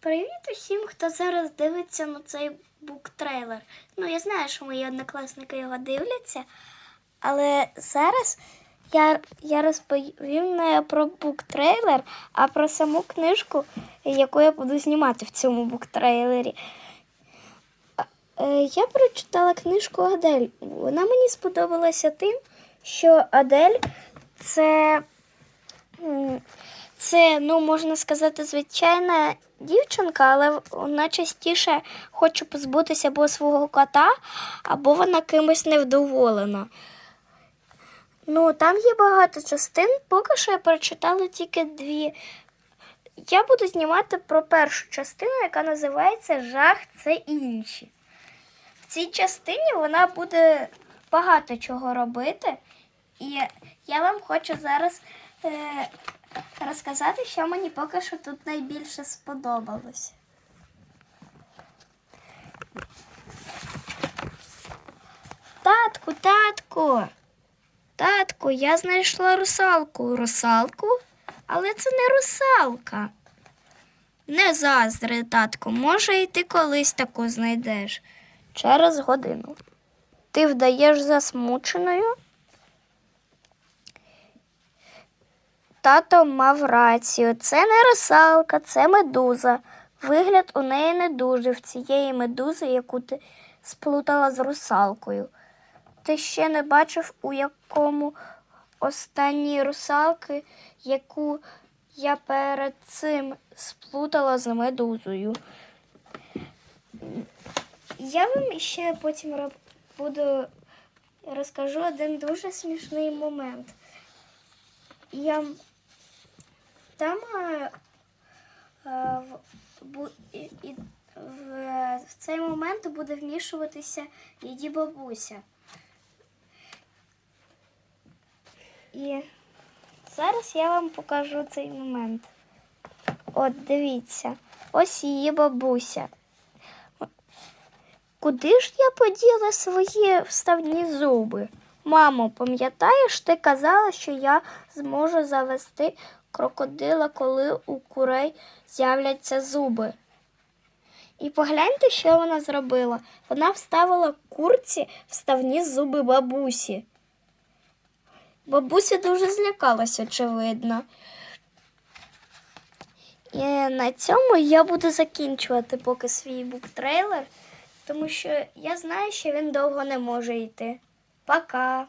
Привіт усім, хто зараз дивиться на цей буктрейлер. Ну, я знаю, що мої однокласники його дивляться, але зараз я, я розповім не про буктрейлер, а про саму книжку, яку я буду знімати в цьому буктрейлері. Е, Я прочитала книжку Адель. Вона мені сподобалася тим, що Адель це, це, ну, можна сказати, звичайна дівчинка, але вона частіше хоче позбутися або свого кота, або вона кимось невдоволена. Ну, там є багато частин, поки що я прочитала тільки дві. Я буду знімати про першу частину, яка називається Жах це інші. В цій частині вона буде багато чого робити. І я вам хочу зараз е, розказати, що мені поки що тут найбільше сподобалося. Татку, татку, татку, я знайшла русалку. Русалку? Але це не русалка. Не заздри, татку, може, і ти колись таку знайдеш. Через годину. Ти вдаєш засмученою? Тато мав рацію. Це не русалка, це медуза. Вигляд у неї не дуже в цієї медузи, яку ти сплутала з русалкою. Ти ще не бачив, у якому останній русалки, яку я перед цим сплутала з медузою. Я вам ще потім буду розкажу один дуже смішний момент. Я там е, в цей момент буде вмішуватися її бабуся. І зараз я вам покажу цей момент. От дивіться, ось її бабуся. Куди ж я поділа свої вставні зуби? Мамо, пам'ятаєш, ти казала, що я зможу завести крокодила, коли у курей з'являться зуби. І погляньте, що вона зробила. Вона вставила курці вставні зуби бабусі. Бабуся дуже злякалась, очевидно. І на цьому я буду закінчувати поки свій буктрейлер, тому що я знаю, що він довго не може йти. Пока!